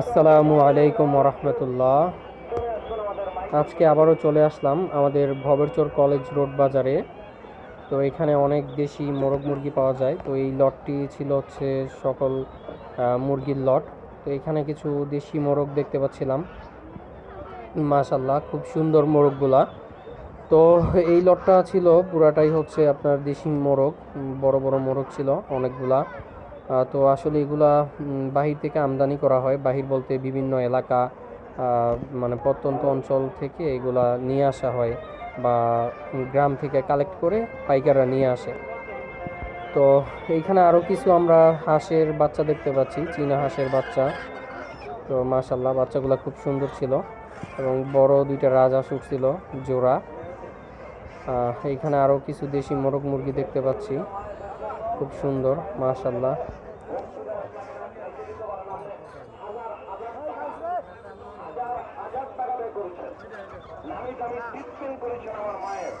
আসসালামু আলাইকুম রহমতুল্লাহ। আজকে আবারও চলে আসলাম আমাদের ভবেরচর কলেজ রোড বাজারে। তো এখানে অনেক দেশি মোরগ মুরগি পাওয়া যায়। তো এই লটটি ছিল হচ্ছে সকল মুরগির লট। তো এখানে কিছু দেশি মোরগ দেখতে পাচ্ছিলাম। মাশাল্লাহ খুব সুন্দর মোরগগুলা। তো এই লটটা ছিল পুরাটাই হচ্ছে আপনার দেশি মোরগ, বড় বড় মোরগ ছিল অনেকগুলা। তো আসলে এগুলা বাহির থেকে আমদানি করা হয়। বাহির বলতে বিভিন্ন এলাকা মানে প্রত্যন্ত অঞ্চল থেকে এগুলা নিয়ে আসা হয় বা গ্রাম থেকে কালেক্ট করে পাইকাররা নিয়ে আসে। তো এইখানে আরও কিছু আমরা হাঁসের বাচ্চা দেখতে পাচ্ছি, চীনা হাঁসের বাচ্চা। তো মাশাল্লাহ বাচ্চাগুলো খুব সুন্দর ছিল এবং বড় দুইটা রাজহাঁস ছিল জোড়া। এইখানে আরও কিছু দেশি মোরগ মুরগি দেখতে পাচ্ছি, খুব সুন্দর মাশাল্লাহ করেছেন আমি দামি ট্রিটমেন্ট করেছেন আমার মায়ের।